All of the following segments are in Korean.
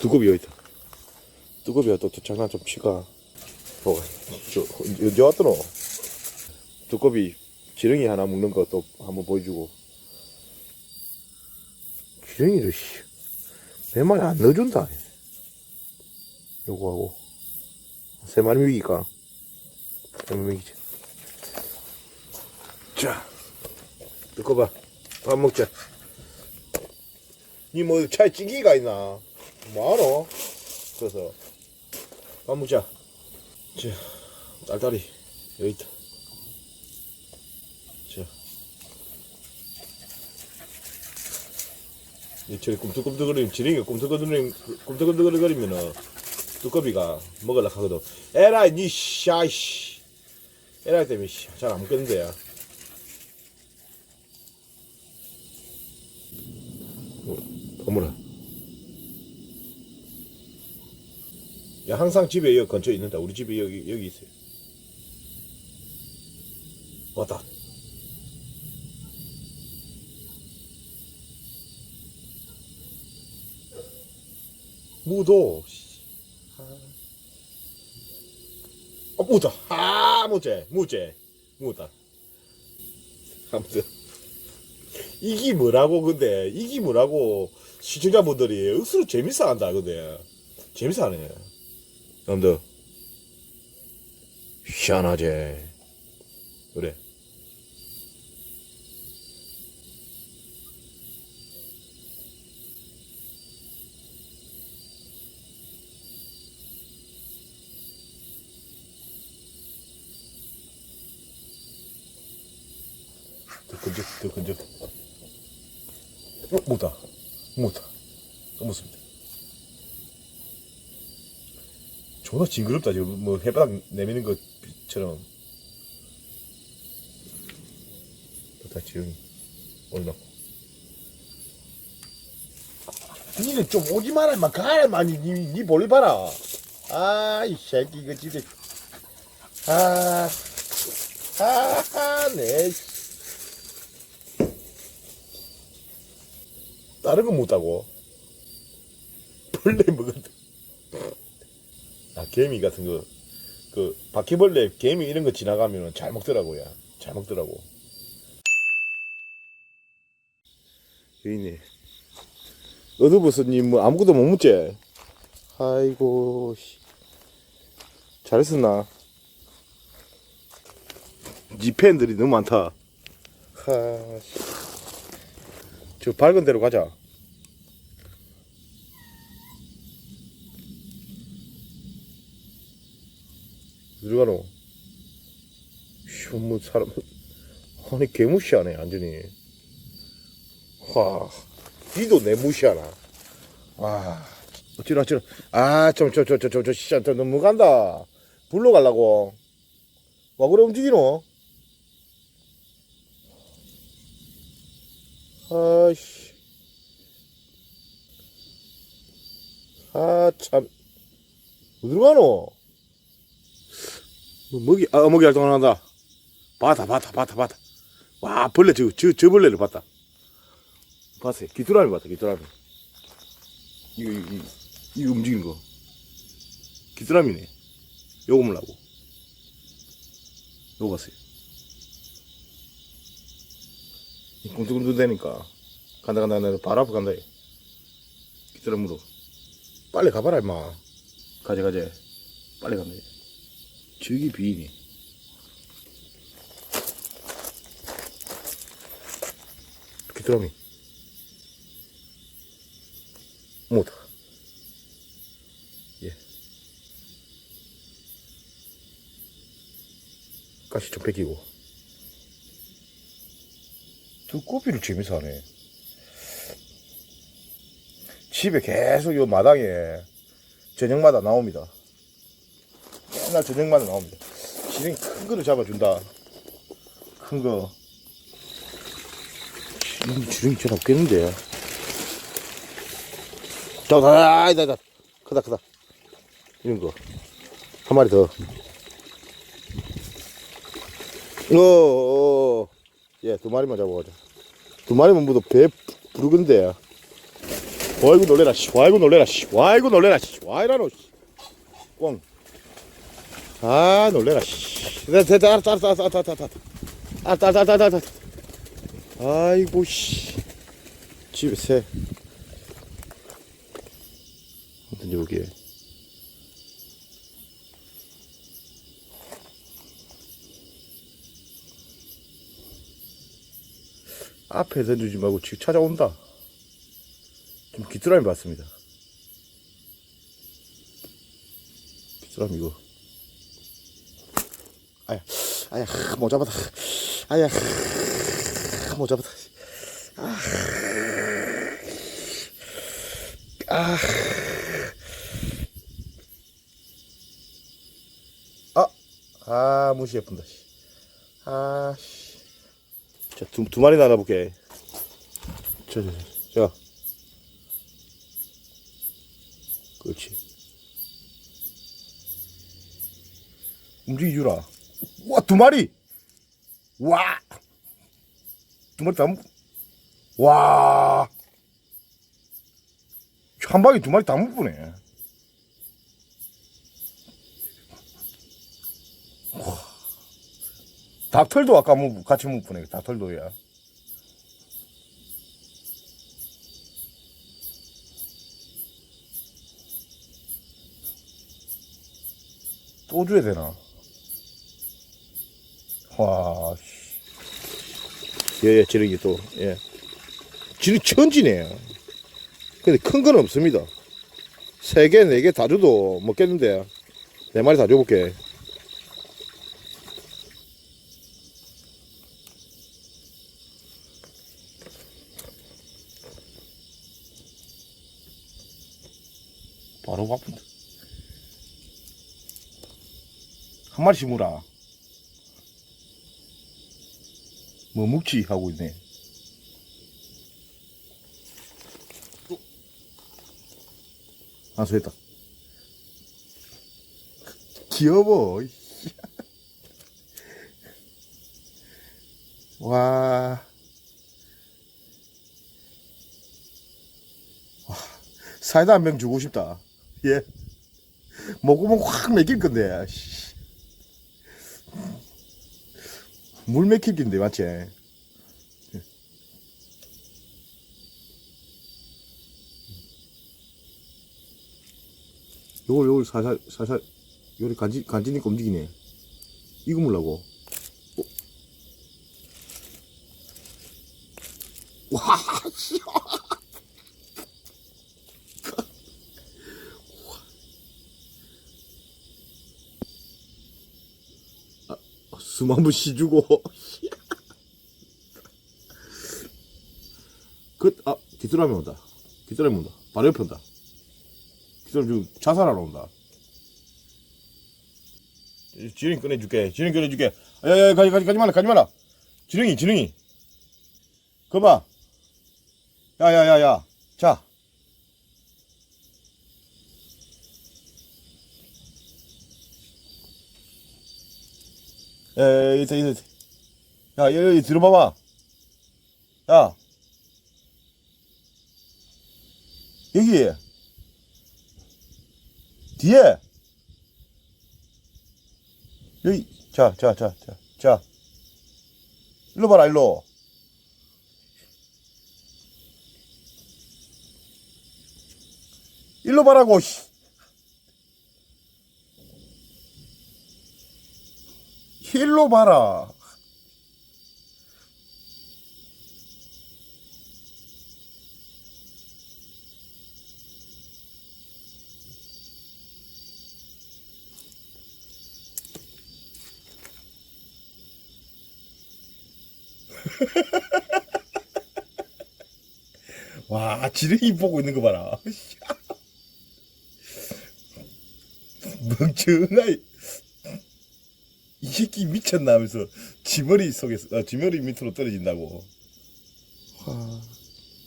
두꺼비 여기 있다. 두꺼비가 또, 또 장난 좀 치가. 어, 저, 언제 왔더노? 두꺼비 지렁이 하나 묶는 거 또 한번 보여주고. 지렁이를, 씨. 몇 마리 안 넣어준다. 요거하고. 세 마리 먹이니까. 세 마리 먹이지. 자, 두꺼봐. 밥 먹자. 니뭐 차에 찌개가 있나? 뭐하노? 그래서 밥 먹자. 자, 딸딸이 여기 있다. 자, 이처리 꿈틀꿈틀거리면 지렁이가 꿈틀꿈틀거리면 꿈틀꿈틀거리면은 두꺼비가 먹으려 하거든. 에라이 니 샤이씨. 에라이 때문에 잘안 먹겠는데 야. 어머나. 항상 집에 여기 근처에 있는다. 우리 집에 여기, 여기 있어요. 왔다. 무도. 어, 무다. 아, 무제. 무제. 무다. 아무튼. 이기 뭐라고 근데 이기 뭐라고 시청자분들이 억수로 재밌어 한다 근데 재밌어 하네 여러분들 희한하지 그래 더 근적 어, 못다. 못다. 너무 습니다 존나 징그럽다, 지금. 뭐, 해바닥 내미는 것처럼. 좋다, 지훈이. 얼마. 니는 좀 오지 마라, 막 가라, 많이. 니, 니 볼일 봐라. 아, 이 새끼, 이거 진짜. 아, 아, 아, 네. 다른 건 못하고 벌레 먹은다 아 개미 같은 거 그 바퀴벌레 개미 이런 거 지나가면 잘 먹더라고요 잘 먹더라고 여기 있네 어드버섯님 뭐 아무것도 못 묻지 아이고 씨. 잘했었나 니 팬들이 너무 많다 하, 씨. 저 밝은 데로 가자. 어디 가노? 씨, 뭐, 사람, 아니, 개무시하네, 완전히. 와, 니도 내 무시하나. 와, 어찌나, 어찌나. 아, 좀, 저, 저, 저, 저, 저, 진짜, 저, 너무 간다. 불러 가려고. 와, 그래, 움직이노? 아씨. 아, 참. 어디로 가노? 뭐, 먹이, 아, 먹이 활동 한다. 봤다, 봤다, 봤다, 봤다. 와, 벌레, 저, 저, 저 벌레를 봤다. 봤어요. 귀뚜라미 봤다, 귀뚜라미. 이거, 이거, 이거, 이거 움직이는 거. 귀뚜라미네. 요거 물라고. 요거 봤어요. 꿈틀꿈틀 대니까 간다 간다 간다 바로 앞에 간다 기다려무로 빨리 가봐라 임마 가자 가자 빨리 간다 저기 비인이 귀뚜라미 못다 예 가시 좀 뺏기고 두꺼비를 재밌어 하네. 집에 계속 요 마당에 저녁마다 나옵니다. 맨날 저녁마다 나옵니다. 지렁이 큰 거를 잡아준다. 큰 거. 지렁이, 지렁이 잘 없겠는데. 자, 다, 아이다, 다 크다, 크다. 이런 거. 한 마리 더. 어. 예, 두 마리만 잡아가자. 두 마리만 모두 배 부르건데. 와이고 놀래라 씨 와이고 놀래라 씨 와이고 놀래라 씨 와이라노 꽝 아 놀래라 씨. 됐다 됐다 알았다 알았다 알았다 알았다 알았다 알았다 알았다 알았다 알았다 아이고 씨. 집에 새 아무튼 여기에. 앞에 던지지 말고 지금 찾아온다. 좀 귀뚜라미 봤습니다. 귀뚜라미 이거. 아야, 아야, 못 잡았다. 아야, 못 잡았다. 아, 아, 아, 아, 무시 예쁜다. 씨. 아, 씨. 자, 두, 두 마리 나눠볼게. 자, 자, 자. 자. 그렇지. 움직이주라. 와, 두 마리! 와! 두 마리 다, 묶- 와! 한 방에 두 마리 다 묶으네. 와. 닭털도 아까 묶, 같이 묶으네, 닭털도야. 또 줘야 되나? 와, 씨. 예, 예, 지렁이 또, 예. 지렁이 천지네. 근데 큰 건 없습니다. 세 개, 네 개 다 줘도 먹겠는데. 네 마리 다 줘볼게. 바로 바쁜다. 한 마리씩 물어. 뭐 묵지 하고 있네. 아, 소했다. 귀여워. 와. 와, 사이다 한 병 주고 싶다. 예. 먹으면 확 먹일 건데. 씨. 물 맥힐 긴데 맞지? 요걸 요걸 살살 살살 요리 간지 간지니까 움직이네. 이거 물라고. 어. 와, 씨. 숨 한 번 쉬주고. 그, 아, 귀뚜라미 온다. 귀뚜라미 온다. 바로 옆에 온다. 귀뚜라미 지금 자살하러 온다. 지렁이 꺼내줄게. 지렁이 꺼내줄게. 야, 야, 가지, 가지, 가지 마라, 가지 마라. 지렁이, 지렁이. 거 봐. 야, 야, 야, 야. 자. 야, 야, 이따, 이따. 야, 여기, 여기 들어봐봐. 야. 여기. 뒤에. 여기. 자, 자, 자, 자, 자. 일로 봐라, 일로. 일로 봐라고, 씨. 일로 봐라. 와, 지렁이 보고 있는 거 봐라. 이 새끼 미쳤나 하면서 지머리 속에서 아, 어, 지머리 밑으로 떨어진다고. 아. 와,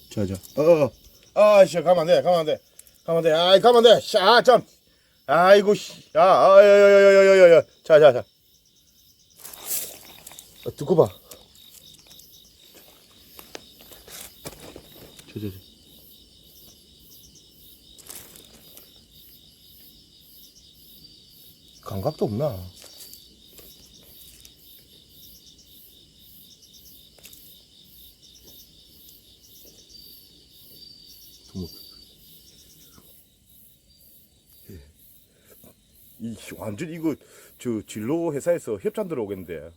자자. 어, 어, 어, 아, 씨, 가만 돼, 가만 돼, 가만 돼, 아이, 가만 돼, 씨, 아, 참, 아이고, 씨, 아, 아, 야, 야, 야, 야, 야, 야, 야, 자, 자, 자, 아, 두고 봐. 저, 저, 저. 감각도 없나? 이 완전 이거 저 진로 회사에서 협찬 들어오겠는데.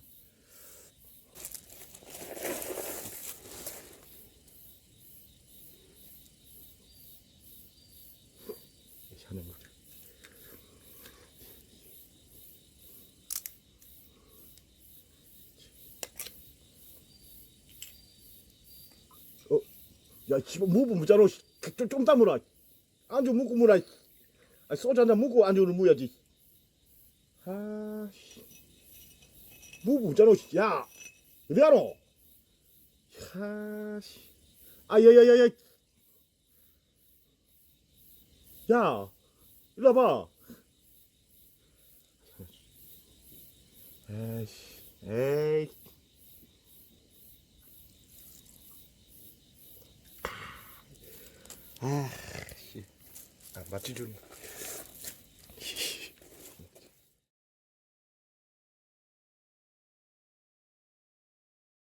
어, 야, 씨발 무브 무자로 좀, 좀 담으라. 안주 묵고 무라. 아, 소주 한잔 묵고 안주를 무야지. 아, 씨. 무브 무자로 야, 어디 가노? 야, 씨. 아, 야, 야, 야, 야. 야, 일로 와봐. 에이씨, 에이. 아, 씨. 아, 맛집 좀.